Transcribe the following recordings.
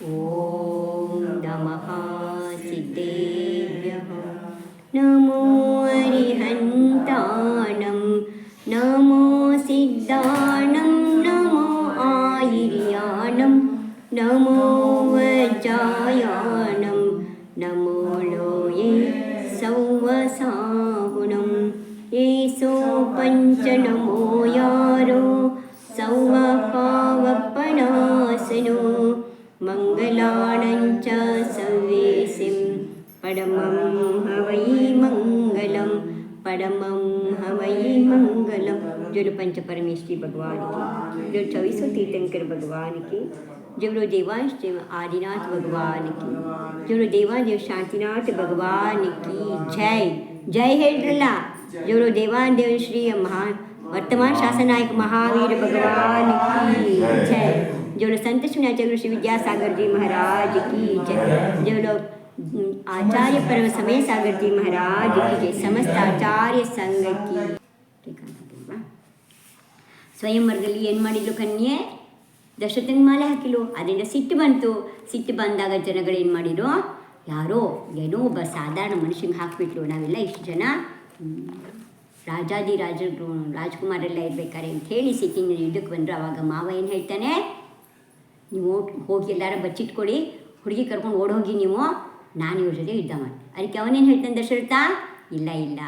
哦。च सवेसिं परमं हवयि मङ्गलं परमं हवयि मङ्गलं जो पंच परमेश्वरी भगवान की जो चौबीसों तीर्थंकर भगवान की जो देवांश देव आदिनाथ भगवान की जो देवांदेव शांतिनाथ भगवान की जय जय हे ढला जो देवान देव श्री महान वर्तमान शासनायक महावीर भगवान की जय जो लोग संत सुनाचार्य श्री विद्यासागर जी महाराज की जय जो लोग आचार्य परम समय सागर जी महाराज की जय समस्त आचार्य संघ की ठीक है ಸ್ವಯಂವರದಲ್ಲಿ ಏನು ಮಾಡಿದ್ಲು ಕನ್ಯೆ ದಶರಥನ ಮಾಲೆ ಹಾಕಿಲು ಅದರಿಂದ ಸಿಟ್ಟು ಬಂತು ಸಿಟ್ಟು ಬಂದಾಗ ಜನಗಳು ಏನು ಮಾಡಿದ್ರು ಯಾರೋ ಏನೋ ಒಬ್ಬ ಸಾಧಾರಣ ಮನುಷ್ಯಂಗೆ ಹಾಕಿಬಿಟ್ಲು ನಾವೆಲ್ಲ ಇಷ್ಟು ಜನ ಹ್ಮ್, ರಾಜಾದಿ ರಾಜರು ರಾಜ್ಕುಮಾರೆಲ್ಲ ಇರ್ಬೇಕಾರೆ ಅಂತ ಹೇಳಿ ಸಿಟ್ಟಿನ ಯುದ್ಧಕ್ಕೆ ಬಂದರು ಅವಾಗ ಮಾವ ಏನು ಹೇಳ್ತಾನೆ ನೀವು ಹೋಗಿ ಎಲ್ಲಾರ ಬಚ್ಚಿಟ್ಕೊಡಿ ಹುಡುಗಿ ಕರ್ಕೊಂಡು ಓಡೋಗಿ ನೀವು ನಾನು ಇವ್ರ ಜೊತೆ ಯುದ್ಧ ಮಾಡಿ ಅದಕ್ಕೆ ಅವನೇನು ಹೇಳ್ತಾನೆ ದಶರಥ? ಇಲ್ಲ ಇಲ್ಲ.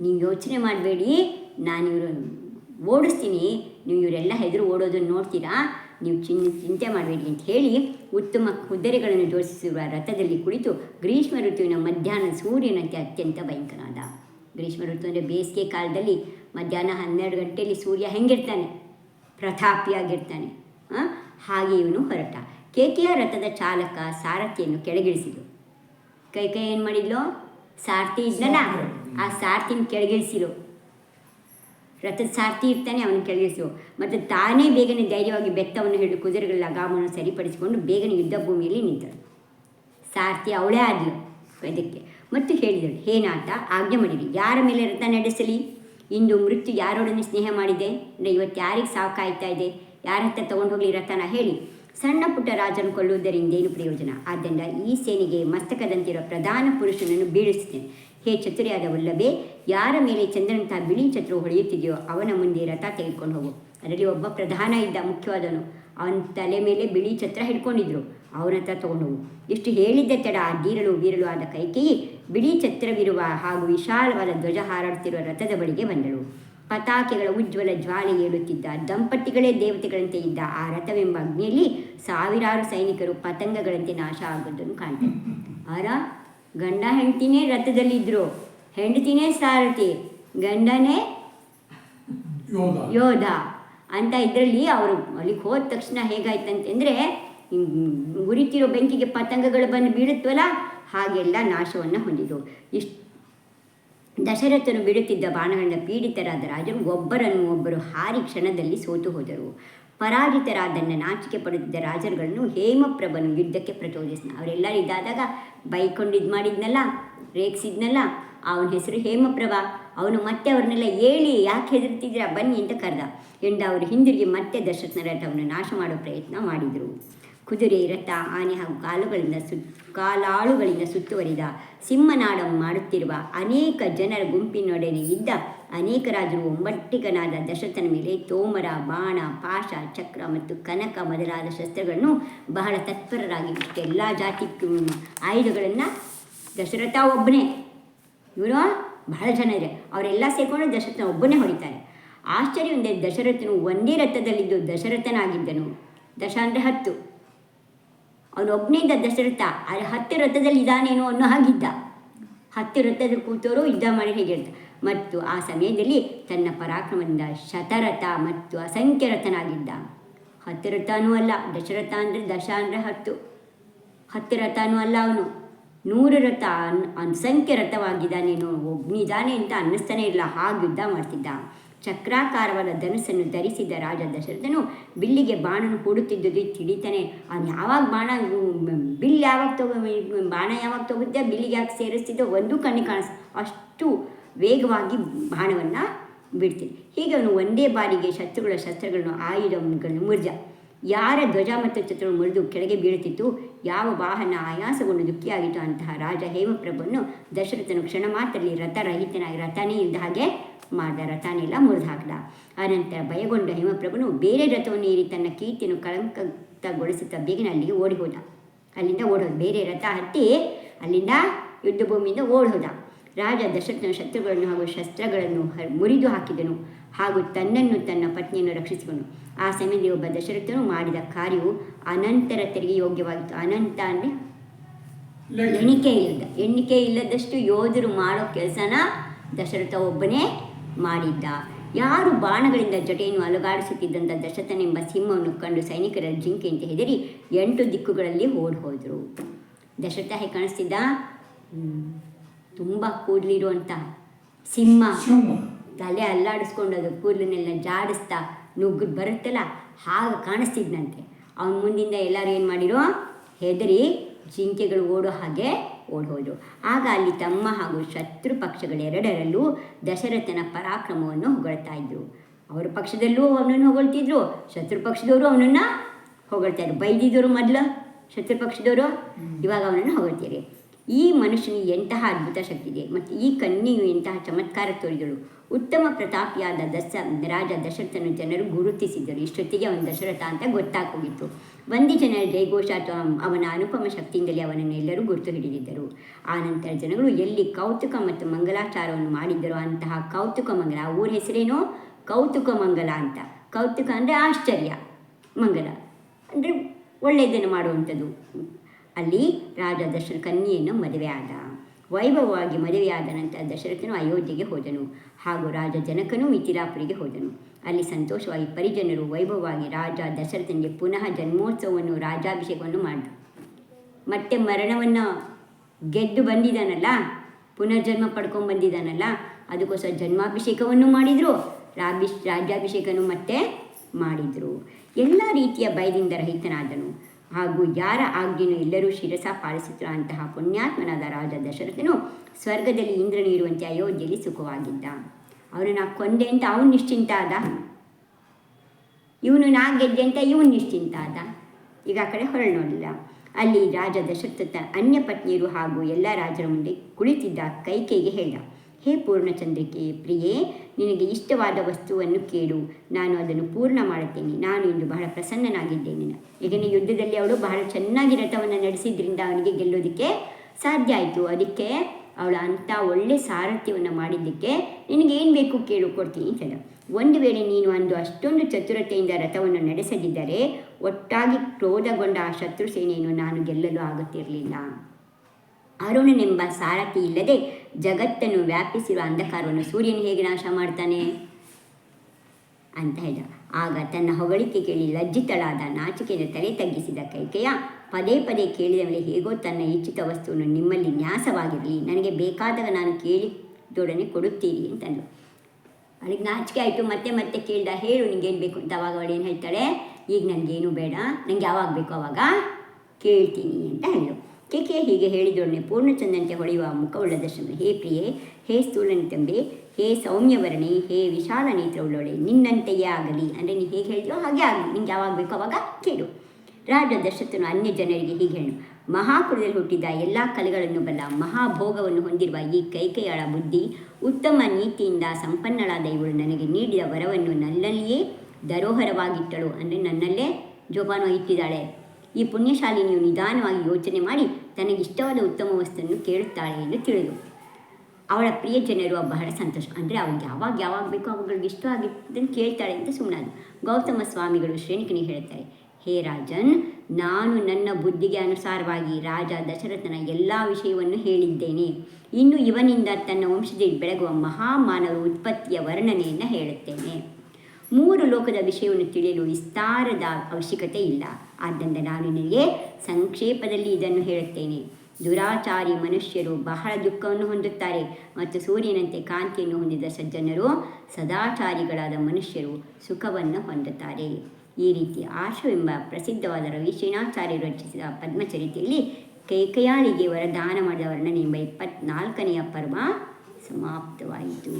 ನೀವು ಯೋಚನೆ ಮಾಡಬೇಡಿ. ನಾನು ಇವರು ಓಡಿಸ್ತೀನಿ. ನೀವು ಇವರೆಲ್ಲ ಹೆದರು ಓಡೋದನ್ನು ನೋಡ್ತೀರಾ? ನೀವು ಚಿನ್, ಚಿಂತೆ ಮಾಡಬೇಡಿ ಅಂತ ಹೇಳಿ ಉತ್ತಮ ಕುದುರೆಗಳನ್ನು ಜೋಡಿಸಿರುವ ರಥದಲ್ಲಿ ಕುಳಿತು ಗ್ರೀಷ್ಮ ಋತುವಿನ ಮಧ್ಯಾಹ್ನ ಸೂರ್ಯನಂತೆ ಅತ್ಯಂತ ಭಯಂಕರನಾದ. ಗ್ರೀಷ್ಮ ಋತು ಅಂದರೆ ಬೇಸಿಗೆ ಕಾಲದಲ್ಲಿ ಮಧ್ಯಾಹ್ನ ಹನ್ನೆರಡು ಗಂಟೆಯಲ್ಲಿ ಸೂರ್ಯ ಹೆಂಗಿರ್ತಾನೆ? ಪ್ರತಾಪಿಯಾಗಿರ್ತಾನೆ. ಆ? ಹಾಗೆ ಇವನು ಹೊರಟ. ಕೇಕೆಯ ರಥದ ಚಾಲಕ ಸಾರಥಿಯನ್ನು ಕೆಳಗಿಳಿಸಿದ್ರು ಕೈ ಕೈ ಏನು ಮಾಡಿದ್ಲು? ಸಾರಥಿ ಇದ್ನಲ್ಲ ಆ ಸಾರಥಿನ ಕೆಳಗಿಳಿಸಿರು. ರಥದ ಸಾರಥಿ ಇರ್ತಾನೆ, ಅವನು ಕೆಳಗಿಳಿಸು ಮತ್ತು ತಾನೇ ಬೇಗನೆ ಧೈರ್ಯವಾಗಿ ಬೆತ್ತವನ್ನು ಹಿಡಿದು ಕುದುರೆಗಳ ಲಗಾಮವನ್ನು ಸರಿಪಡಿಸಿಕೊಂಡು ಬೇಗನೆ ಯುದ್ಧ ಭೂಮಿಯಲ್ಲಿ ನಿಂತಳು. ಸಾರಥಿ ಅವಳೇ ಆದ್ಲು ಇದಕ್ಕೆ ಮತ್ತು ಹೇಳಿದಳು ಹೇನಾಟ ಆಜ್ಞೆ ಮಾಡಿರಿ. ಯಾರ ಮೇಲೆ ರಥ ನಡೆಸಲಿ? ಇಂದು ಮೃತ್ಯು ಯಾರೊಡನೆ ಸ್ನೇಹ ಮಾಡಿದೆ? ಅಂದರೆ ಇವತ್ತು ಯಾರಿಗೆ ಸಾವು ಕಾಯ್ತಾ ಇದೆ? ಯಾರ ಹತ್ರ ತಗೊಂಡು ಹೋಗಲಿ ರಥನ ಹೇಳಿ. ಸಣ್ಣ ಪುಟ್ಟ ರಾಜನು ಕೊಲ್ಲುವುದರಿಂದ ಏನು ಪ್ರಯೋಜನ? ಆದ್ದರಿಂದ ಈ ಸೇನೆಗೆ ಮಸ್ತಕದಂತಿರುವ ಪ್ರಧಾನ ಪುರುಷನನ್ನು ಬೀಳಿಸುತ್ತೇನೆ. ಹೇ ಚತುರಿಯಾದ ವಲ್ಲಭೆ, ಯಾರ ಮೇಲೆ ಚಂದ್ರನಂತಹ ಬಿಳಿ ಚತುರು ಹೊಳೆಯುತ್ತಿದೆಯೋ ಅವನ ಮುಂದೆ ರಥ ತೆಗೆದುಕೊಂಡು ಹೋಗು. ಅದರಲ್ಲಿ ಒಬ್ಬ ಪ್ರಧಾನ ಇದ್ದ ಮುಖ್ಯವಾದನು ಅವನ ತಲೆ ಮೇಲೆ ಬಿಳಿ ಛತ್ರ ಹಿಡ್ಕೊಂಡಿದ್ರು. ಅವನ ಹತ್ರ ತಗೊಂಡು ಹೋಗು. ಇಷ್ಟು ಹೇಳಿದ್ದ ತಡ ಆ ವೀರಳು ಆದ ಕೈಕೇಯಿ ಬಿಳಿ ಛತ್ರವಿರುವ ಹಾಗೂ ವಿಶಾಲವಾದ ಧ್ವಜ ಹಾರಾಡುತ್ತಿರುವ ರಥದ ಬಳಿಗೆ ಬಂದಳು. ಪತಾಕೆಗಳ ಉಜ್ವಲ ಜ್ವಾಲೆ ಏಳುತ್ತಿದ್ದ ದಂಪತಿಗಳೇ ದೇವತೆಗಳಂತೆ ಇದ್ದ ಆ ರಥವೆಂಬ ಅಗ್ನಿಯಲ್ಲಿ ಸಾವಿರಾರು ಸೈನಿಕರು ಪತಂಗಗಳಂತೆ ನಾಶ ಆಗೋದನ್ನು ಕಾಣ್ತಾರೆ ಆರ ಗಂಡ ಹೆಂಡತಿನೇ ರಥದಲ್ಲಿದ್ದರು ಹೆಂಡತಿನೇ ಸಾರಥಿ ಗಂಡನೇ ಯೋಧ. ಅಂತ ಇದರಲ್ಲಿ ಅವರು ಅಲ್ಲಿಗೆ ಹೋದ ತಕ್ಷಣ ಹೇಗಾಯ್ತಂತಂದರೆ ಉರಿತಿರೋ ಬೆಂಕಿಗೆ ಪತಂಗಗಳು ಬಂದು ಬೀಳುತ್ತವಲ್ಲ ಹಾಗೆಲ್ಲ ನಾಶವನ್ನು ಹೊಂದಿದ್ರು ಇಷ್ಟು ದಶರಥನು ಬಿಡುತ್ತಿದ್ದ ಬಾಣಗಳಿಂದ ಪೀಡಿತರಾದ ರಾಜರು ಒಬ್ಬರನ್ನು ಒಬ್ಬರು ಹಾರಿ ಕ್ಷಣದಲ್ಲಿ ಸೋತು ಹೋದರು. ಪರಾಜಿತರಾದನ್ನು ನಾಚಿಕೆ ಪಡುತ್ತಿದ್ದ ರಾಜರುಗಳನ್ನು ಹೇಮಪ್ರಭನು ಯುದ್ಧಕ್ಕೆ ಪ್ರಚೋದಿಸಿದ. ಅವರೆಲ್ಲರೂ ಇದಾದಾಗ ಬೈಕೊಂಡು ಇದು ಮಾಡಿದ್ನಲ್ಲ, ರೇಗಿಸಿದ್ನಲ್ಲ, ಅವನ ಹೆಸರು ಹೇಮಪ್ರಭ. ಅವನು ಮತ್ತೆ ಅವ್ರನ್ನೆಲ್ಲ ಹೇಳಿ ಯಾಕೆ ಹೆದರ್ತಿದ್ದೀರಾ ಬನ್ನಿ ಅಂತ ಕರೆದ. ಎಂದ ಅವರು ಹಿಂದಿರುಗಿ ಮತ್ತೆ ದಶರಥನ ರಥವನ್ನು ನಾಶ ಮಾಡೋ ಪ್ರಯತ್ನ ಮಾಡಿದರು. ಕುದುರೆ ರಥ ಆನೆ ಹಾಗೂ ಕಾಲುಗಳಿಂದ ಸು, ಕಾಲಾಳುಗಳಿಂದ ಸುತ್ತುವರಿದ ಸಿಂಹನಾಡ ಮಾಡುತ್ತಿರುವ ಅನೇಕ ಜನರ ಗುಂಪಿನೊಡನೆ ಇದ್ದ ಅನೇಕ ರಾಜರು ಒಂಬಟ್ಟಿಗನಾದ ದಶರಥನ ಮೇಲೆ ತೋಮರ, ಬಾಣ ಪಾಶ ಚಕ್ರ ಮತ್ತು ಕನಕ ಮೊದಲಾದ ಶಸ್ತ್ರಗಳನ್ನು ಬಹಳ ತತ್ಪರರಾಗಿ ಇಷ್ಟೆಲ್ಲ ಜಾತಿ ಆಯುಧಗಳನ್ನು ದಶರಥ ಒಬ್ಬನೇ. ಇವರು ಬಹಳ ಜನ ಇದೆ. ಅವರೆಲ್ಲ ಸೇರಿಕೊಂಡು ದಶರಥನ ಒಬ್ಬನೇ ಹೊಡಿತಾರೆ. ಆಶ್ಚರ್ಯವೆಂದರೆ ದಶರಥನು ಒಂದೇ ರಥದಲ್ಲಿದ್ದು ದಶರಥನಾಗಿದ್ದನು. ದಶ ಅಂದರೆ ಹತ್ತು. ಅವನೊಬ್ಬನೇ ಇದ್ದ ದಶರಥ ಆದರೆ ಹತ್ತು ರಥದಲ್ಲಿ ಇದ್ದಾನೇನೋ ಅನ್ನೋ ಹಾಗಿದ್ದ. ಹತ್ತು ರಥದಲ್ಲಿ ಕೂತೋರು ಯುದ್ಧ ಮಾಡಿ ಹೇಗಿರ್ತ ಮತ್ತು ಆ ಸಮಯದಲ್ಲಿ ತನ್ನ ಪರಾಕ್ರಮದಿಂದ ಶತರಥ ಮತ್ತು ಅಸಂಖ್ಯ ರಥನಾಗಿದ್ದ. ಹತ್ತು ರಥನೂ ಅಲ್ಲ, ದಶರಥ ಅಂದರೆ ದಶ ಅಂದರೆ ಹತ್ತು. ಹತ್ತು ರಥನೂ ಅಲ್ಲ ಅವನು. ನೂರು ರಥ ಅನ್- ಅಸಂಖ್ಯ ರಥವಾಗಿದ್ದಾನೇನೋ ಒಬ್ಬನಿದ್ದಾನೆ ಅಂತ ಅನ್ನಿಸ್ತಾನೆ ಇಲ್ಲ, ಹಾಗೆ ಯುದ್ಧ ಮಾಡ್ತಿದ್ದ. ಚಕ್ರಾಕಾರವಾದ ಧನುಸ್ಸನ್ನು ಧರಿಸಿದ ರಾಜ ದಶರಥನು ಬಿಲ್ಲಿಗೆ ಬಾಣನು ಹೂಡುತ್ತಿದ್ದುದು ತಿಳಿತಾನೆ. ಅವನು ಯಾವಾಗ ಬಾಣ, ಬಿಲ್ ಯಾವಾಗ ತಗೋ, ಬಾಣ ಯಾವಾಗ ತಗುತ್ತೆ ಬಿಲ್ಲಿಗೆ ಯಾಕೆ ಸೇರಿಸ್ತಿದ್ದೋ, ಒಂದು ಕಣ್ಣಿಗೆ ಕಾಣಿಸ್, ಅಷ್ಟು ವೇಗವಾಗಿ ಬಾಣವನ್ನು ಬಿಡ್ತೀನಿ ಹೀಗೆ ಅವನು ಒಂದೇ ಬಾರಿಗೆ ಶತ್ರುಗಳ ಶಸ್ತ್ರಗಳನ್ನು, ಆಯುಧಗಳನ್ನು ಮುರಿದ ಯಾರ ಧ್ವಜ ಮತ್ತು ಚತುರ ಮುರಿದು ಕೆಳಗೆ ಬೀಳುತ್ತಿತ್ತು, ಯಾವ ವಾಹನ ಆಯಾಸಗೊಂಡು ದುಃಖಿಯಾಗಿತ್ತು ಅಂತಹ ರಾಜ ಹೇಮಪ್ರಭುವನ್ನು ದಶರಥನು ಕ್ಷಣ ಮಾತ್ರದಲ್ಲಿ ರಥರಹಿತನಾಗಿ ರಥನೇ ಇದ್ದ ಹಾಗೆ ಮಾಡಿದ. ರಥನೆಲ್ಲ ಮುರಿದು ಹಾಕಿದ. ಆನಂತರ ಭಯಗೊಂಡ ಹೇಮಪ್ರಭುನು ಬೇರೆ ರಥವನ್ನು ಏರಿ ತನ್ನ ಕೀರ್ತಿಯನ್ನು ಕಳಂಕಗೊಳಿಸುತ್ತಾ ಬೇಗನೆ ಅಲ್ಲಿಗೆ ಓಡಿ ಹೋದ. ಅಲ್ಲಿಂದ ಓಡೋದು ಬೇರೆ ರಥ ಹತ್ತಿ ಅಲ್ಲಿಂದ ಯುದ್ಧ ಭೂಮಿಯಿಂದ ಓಡಿ ಹೋದ. ರಾಜ ದಶರಥನ ಶತ್ರುಗಳನ್ನು ಹಾಗೂ ಶಸ್ತ್ರಗಳನ್ನು ಮುರಿದು ಹಾಕಿದನು ಹಾಗೂ ತನ್ನನ್ನು ತನ್ನ ಪತ್ನಿಯನ್ನು ರಕ್ಷಿಸಿಕೊಂಡು ಆ ಸಮಯದಲ್ಲಿ ಒಬ್ಬ ದಶರಥನು ಮಾಡಿದ ಕಾರ್ಯವು ಅನಂತರ ತೆರಿಗೆ ಯೋಗ್ಯವಾಗಿತ್ತು. ಅನಂತ ಅಂದರೆ ಎಣಿಕೆ. ಇಲ್ಲದ ಎಣಿಕೆ ಇಲ್ಲದಷ್ಟು ಯೋಧರು ಮಾಡೋ ಕೆಲಸನ ದಶರಥ ಒಬ್ಬನೇ ಮಾಡಿದ್ದ. ಯಾರು ಬಾಣಗಳಿಂದ ಜಟೆಯನ್ನು ಅಲುಗಾಡಿಸುತ್ತಿದ್ದಂಥ ದಶರಥನೆಂಬ ಸಿಂಹವನ್ನು ಕಂಡು ಸೈನಿಕರ ಜಿಂಕೆಯಂತೆ ಹೆದರಿ ಎಂಟು ದಿಕ್ಕುಗಳಲ್ಲಿ ಓಡಿ ಹೋದರು. ದಶರಥ ಹೇಗೆ ಕಾಣಿಸ್ತಿದ್ದ? ತುಂಬ ಕೂದಲಿರುವಂಥ ಸಿಂಹ ತಲೆ ಅಲ್ಲಾಡಿಸ್ಕೊಂಡು ಅದು ಕೂದಲನ್ನೆಲ್ಲ ಜಾಡಿಸ್ತಾ ನುಗ್ಗು ಬರುತ್ತಲ್ಲ ಹಾಗೆ ಕಾಣಿಸ್ತಿದ್ನಂತೆ. ಅವನ ಮುಂದಿಂದ ಎಲ್ಲರೂ ಏನು ಮಾಡಿರೋ? ಹೆದರಿ ಜಿಂಕೆಗಳು ಓಡೋ ಹಾಗೆ ಓಡೋದು ಆಗ ಅಲ್ಲಿ ತಮ್ಮ ಹಾಗೂ ಶತ್ರು ಪಕ್ಷಗಳೆರಡರಲ್ಲೂ ದಶರಥನ ಪರಾಕ್ರಮವನ್ನು ಹೊಗಳ್ತಾ ಇದ್ರು. ಅವರ ಪಕ್ಷದಲ್ಲೂ ಅವನನ್ನು ಹೊಗಳ್ತಿದ್ರು ಶತ್ರು ಪಕ್ಷದವರು ಅವನನ್ನು ಹೊಗಳ್ತಾ ಇದ್ರು. ಬೈದಿದ್ದವರು ಮೊದಲು ಶತ್ರು ಪಕ್ಷದವರು ಇವಾಗ ಅವನನ್ನು ಹೊಗಳ್ತೀರಿ. ಈ ಮನುಷ್ಯನಿಗೆ ಎಂತಹ ಅದ್ಭುತ ಶಕ್ತಿ ಇದೆ ಮತ್ತು ಈ ಕನ್ಯೆಯು ಎಂತಹ ಚಮತ್ಕಾರ ತೋರಿದಳು. ಉತ್ತಮ ಪ್ರತಾಪಿಯಾದ ದಶ ರಾಜ ದಶರಥನ ಜನರು ಗುರುತಿಸಿದ್ದರು ಇಷ್ಟೊತ್ತಿಗೆ ಅವನ ದಶರಥ ಅಂತ ಗೊತ್ತಾಗೋಗಿತ್ತು ಒಂದೇ ಜನರ ಜಯಘೋಷ ಅಥವಾ ಅವನ ಅನುಪಮ ಶಕ್ತಿಯಿಂದಲೇ ಅವನನ್ನು ಎಲ್ಲರೂ ಗುರುತು ಹಿಡಿದಿದ್ದರು. ಆನಂತರ ಜನಗಳು ಎಲ್ಲಿ ಕೌತುಕ ಮತ್ತು ಮಂಗಲಾಚಾರವನ್ನು ಮಾಡಿದ್ದರೋ ಅಂತಹ ಕೌತುಕ ಮಂಗಲ. ಆ ಊರ ಹೆಸರೇನೋ? ಕೌತುಕ ಮಂಗಲ ಅಂತ. ಕೌತುಕ ಅಂದರೆ ಆಶ್ಚರ್ಯ. ಮಂಗಲ ಅಂದರೆ ಒಳ್ಳೆಯದನ್ನು ಮಾಡುವಂಥದ್ದು. ಅಲ್ಲಿ ರಾಜ ದಶರಥ ಕನ್ಯೆಯನ್ನು ಮದುವೆ ಆದ ವೈಭವವಾಗಿ ಮದುವೆಯಾದ ನಂತರ ದಶರಥನು ಅಯೋಧ್ಯೆಗೆ ಹೋದನು. ಹಾಗೂ ರಾಜ ಜನಕನು ಮಿಥಿಲಾಪುರಿಗೆ ಹೋದನು. ಅಲ್ಲಿ ಸಂತೋಷವಾಗಿ ಪರಿಜನರು ವೈಭವವಾಗಿ ರಾಜ ದಶರಥನಿಗೆ ಪುನಃ ಜನ್ಮೋತ್ಸವವನ್ನು, ರಾಜಾಭಿಷೇಕವನ್ನು ಮಾಡಿದರು. ಮತ್ತೆ ಮರಣವನ್ನು ಗೆದ್ದು ಬಂದಿದ್ದಾನಲ್ಲ, ಪುನರ್ಜನ್ಮ ಪಡ್ಕೊಂಡು ಬಂದಿದ್ದಾನಲ್ಲ, ಅದಕ್ಕೋಸ್ಕರ ಜನ್ಮಾಭಿಷೇಕವನ್ನು ಮಾಡಿದರು ರಾಭಿಷ್ ರಾಜ್ಯಾಭಿಷೇಕನು ಮತ್ತೆ ಮಾಡಿದರು. ಎಲ್ಲ ರೀತಿಯ ಭಯದಿಂದ ರಹಿತನಾದನು. ಹಾಗೂ ಯಾರ ಆಜ್ಞೆಯನ್ನು ಎಲ್ಲರೂ ಶಿರಸ ಪಾಲಿಸುತ್ತಿರೋ ಅಂತಹ ಪುಣ್ಯಾತ್ಮನಾದ ರಾಜ ದಶರಥನು ಸ್ವರ್ಗದಲ್ಲಿ ಇಂದ್ರನು ಇರುವಂತೆ ಅಯೋಧ್ಯೆಯಲ್ಲಿ ಸುಖವಾಗಿದ್ದ. ಅವನನ್ನು ಕೊಂದೆ ಅಂತ ಅವನು ನಿಶ್ಚಿಂತ ಆದ? ಇವನು ನಾ ಗೆದ್ದೆ ಅಂತ ಇವನು ನಿಶ್ಚಿಂತ ಆದ? ಈಗ ಆ ಕಡೆ ಹೊರಳು ನೋಡಲಿಲ್ಲ ಅಲ್ಲಿ ರಾಜ ದಶರಥ ಅನ್ಯ ಪತ್ನಿಯರು ಹಾಗೂ ಎಲ್ಲ ರಾಜರ ಮುಂದೆ ಕುಳಿತಿದ್ದ ಕೈಕೇಯಿಗೆ ಹೇಳಿದ, ಹೇ ಪೂರ್ಣಚಂದ್ರಿಕೆ, ಪ್ರಿಯೆ ನಿನಗೆ ಇಷ್ಟವಾದ ವಸ್ತುವನ್ನು ಕೇಳು. ನಾನು ಅದನ್ನು ಪೂರ್ಣ ಮಾಡುತ್ತೇನೆ. ನಾನು ಇಂದು ಬಹಳ ಪ್ರಸನ್ನನಾಗಿದ್ದೇನೆ. ಏಕೆಂದರೆ ಯುದ್ಧದಲ್ಲಿ ಅವಳು ಬಹಳ ಚೆನ್ನಾಗಿ ರಥವನ್ನು ನಡೆಸಿದ್ರಿಂದ ಅವನಿಗೆ ಗೆಲ್ಲೋದಕ್ಕೆ ಸಾಧ್ಯ ಆಯಿತು. ಅದಕ್ಕೆ ಅವಳು ಅಂಥ ಒಳ್ಳೆ ಸಾರಥ್ಯವನ್ನು ಮಾಡಿದ್ದಕ್ಕೆ ನಿನಗೇನು ಬೇಕು ಕೇಳು, ಕೊಡ್ತೀನಿ ಅಂತ. ಒಂದು ವೇಳೆ ನೀನು ಅಂದು ಅಷ್ಟೊಂದು ಚತುರತೆಯಿಂದ ರಥವನ್ನು ನಡೆಸದಿದ್ದರೆ ಒಟ್ಟಾಗಿ ಕ್ರೋಧಗೊಂಡ ಆ ಶತ್ರು ಸೇನೆಯನ್ನು ನಾನು ಗೆಲ್ಲಲು ಆಗುತ್ತಿರಲಿಲ್ಲ. ಅರುಣನೆಂಬ ಸಾರಥಿ ಇಲ್ಲದೆ ಜಗತ್ತನ್ನು ವ್ಯಾಪಿಸಿರುವ ಅಂಧಕಾರವನ್ನು ಸೂರ್ಯನು ಹೇಗೆ ನಾಶ ಮಾಡ್ತಾನೆ? ಅಂತ ಹೇಳಿದ. ಆಗ ತನ್ನ ಹೊಗಳಿಕೆ ಕೇಳಿ ಲಜ್ಜಿತಳಾದ ನಾಚಿಕೆಯನ್ನು ತಲೆ ತಗ್ಗಿಸಿದ ಕೈಕೆಯ ಪದೇ ಪದೇ ಕೇಳಿದ ಮೇಲೆ ಹೇಗೋ ತನ್ನ ಇಚ್ಛಿತ ವಸ್ತುವನ್ನು ನಿಮ್ಮಲ್ಲಿ ನ್ಯಾಸವಾಗಿರಲಿ, ನನಗೆ ಬೇಕಾದಾಗ ನಾನು ಕೇಳಿದೊಡನೆ ಕೊಡುತ್ತೀರಿ ಅಂತಂದು ಅವಳಿಗೆ ನಾಚಿಕೆ ಆಯಿತು, ಮತ್ತೆ ಮತ್ತೆ ಕೇಳಿದ. ಹೇಳು, ನಿಂಗೇನು ಬೇಕು ಅಂತ ಅವಾಗ ಅವಳು ಏನು ಹೇಳ್ತಾಳೆ? ಈಗ ನನಗೇನು ಬೇಡ ನನಗೆ ಯಾವಾಗ ಬೇಕು ಅವಾಗ ಕೇಳ್ತೀನಿ ಅಂತ ಹೇಳು. ಕೇಕೆ ಹೀಗೆ ಹೇಳಿದೊಡನೆ ಪೂರ್ಣಚಂದ್ರಂತೆ ಹೊಳೆಯುವ ಮುಖವುಳ್ಳ ದರ್ಶನ ಹೇ ಪ್ರಿಯೆ, ಹೇ ಸ್ಥೂಲನಿತಂಬೆ ಹೇ ಸೌಮ್ಯವರ್ಣಿ, ಹೇ ವಿಶಾಲ ನೇತ್ರವುಳ್ಳವಳೆ, ನಿನ್ನಂತೆಯೇ ಆಗಲಿ. ಅಂದರೆ ನೀನು ಹೇಗೆ ಹೇಳಿದ್ಯೋ ಹಾಗೆ ಆಗಲಿ. ನಿಂಗೆ ಯಾವಾಗ ಬೇಕೋ ಅವಾಗ ಕೇಳು. ರಾಜ ದಶರಥನು ಅನ್ಯ ಜನರಿಗೆ ಹೀಗೆ ಹೇಳು. ಮಹಾಕುಲದಲ್ಲಿ ಹುಟ್ಟಿದ ಎಲ್ಲ ಕಲೆಗಳನ್ನು ಬಲ್ಲ ಮಹಾಭೋಗವನ್ನು ಹೊಂದಿರುವ ಈ ಕೈಕೈಯಾಳ ಬುದ್ಧಿ ಉತ್ತಮ ನೀತಿಯಿಂದ ಸಂಪನ್ನಳಾದ ಇವಳು ನನಗೆ ನೀಡಿದ ವರವನ್ನು ನನ್ನಲ್ಲಿಯೇ ಧರೋಹರವಾಗಿಟ್ಟಳು. ಅಂದರೆ ನನ್ನಲ್ಲೇ ಜೋಪಾನ ಈ ಪುಣ್ಯಶಾಲಿನಿಯು ನಿಧಾನವಾಗಿ ಯೋಚನೆ ಮಾಡಿ ತನಗಿಷ್ಟವಾದ ಉತ್ತಮ ವಸ್ತುವನ್ನು ಕೇಳುತ್ತಾಳೆ ಎಂದು ತಿಳಿದು. ಅವಳ ಪ್ರಿಯ ಜನರು ಬಹಳ ಸಂತೋಷ. ಅಂದರೆ ಅವಳು ಯಾವಾಗ ಯಾವಾಗ ಬೇಕೋ ಅವುಗಳಿಗೆ ಇಷ್ಟವಾಗಿದ್ದನ್ನು ಕೇಳ್ತಾಳೆ ಅಂತ ಸುಮ್ಮನಾದ ಗೌತಮ ಸ್ವಾಮಿಗಳು ಶ್ರೇಣಿಕನಿ ಹೇಳ್ತಾರೆ ಹೇ ರಾಜನ್, ನಾನು ನನ್ನ ಬುದ್ಧಿಗೆ ಅನುಸಾರವಾಗಿ ರಾಜ ದಶರಥನ ಎಲ್ಲ ವಿಷಯವನ್ನು ಹೇಳಿದ್ದೇನೆ. ಇನ್ನು ಇವನಿಂದ ತನ್ನ ವಂಶದಲ್ಲಿ ಬೆಳಗುವ ಮಹಾಮಾನವ ಉತ್ಪತ್ತಿಯ ವರ್ಣನೆಯನ್ನು ಹೇಳುತ್ತೇನೆ. ಮೂರು ಲೋಕದ ವಿಷಯವನ್ನು ತಿಳಿಯಲು ವಿಸ್ತಾರದ ಅವಶ್ಯಕತೆ ಇಲ್ಲ. ಆದ್ದರಿಂದ ನಾನು ನಿನಗೆ ಸಂಕ್ಷೇಪದಲ್ಲಿ ಇದನ್ನು ಹೇಳುತ್ತೇನೆ. ದುರಾಚಾರಿ ಮನುಷ್ಯರು ಬಹಳ ದುಃಖವನ್ನು ಹೊಂದುತ್ತಾರೆ ಮತ್ತು ಸೂರ್ಯನಂತೆ ಕಾಂತಿಯನ್ನು ಹೊಂದಿದ ಸಜ್ಜನರು ಸದಾಚಾರಿಗಳಾದ ಮನುಷ್ಯರು ಸುಖವನ್ನು ಹೊಂದುತ್ತಾರೆ. ಈ ರೀತಿ ಆಶು ಎಂಬ ಪ್ರಸಿದ್ಧವಾದ ರವಿಶ್ರೀನಾಚಾರ್ಯರು ರಚಿಸಿದ ಪದ್ಮಚರಿತೆಯಲ್ಲಿ ಕೈಕಯಾಳಿಗೆ ವರದಾನ ಮಾಡಿದ ವರ್ಣನೆ ಎಂಬ ಇಪ್ಪತ್ನಾಲ್ಕನೆಯ ಪರ್ವ ಸಮಾಪ್ತವಾಯಿತು.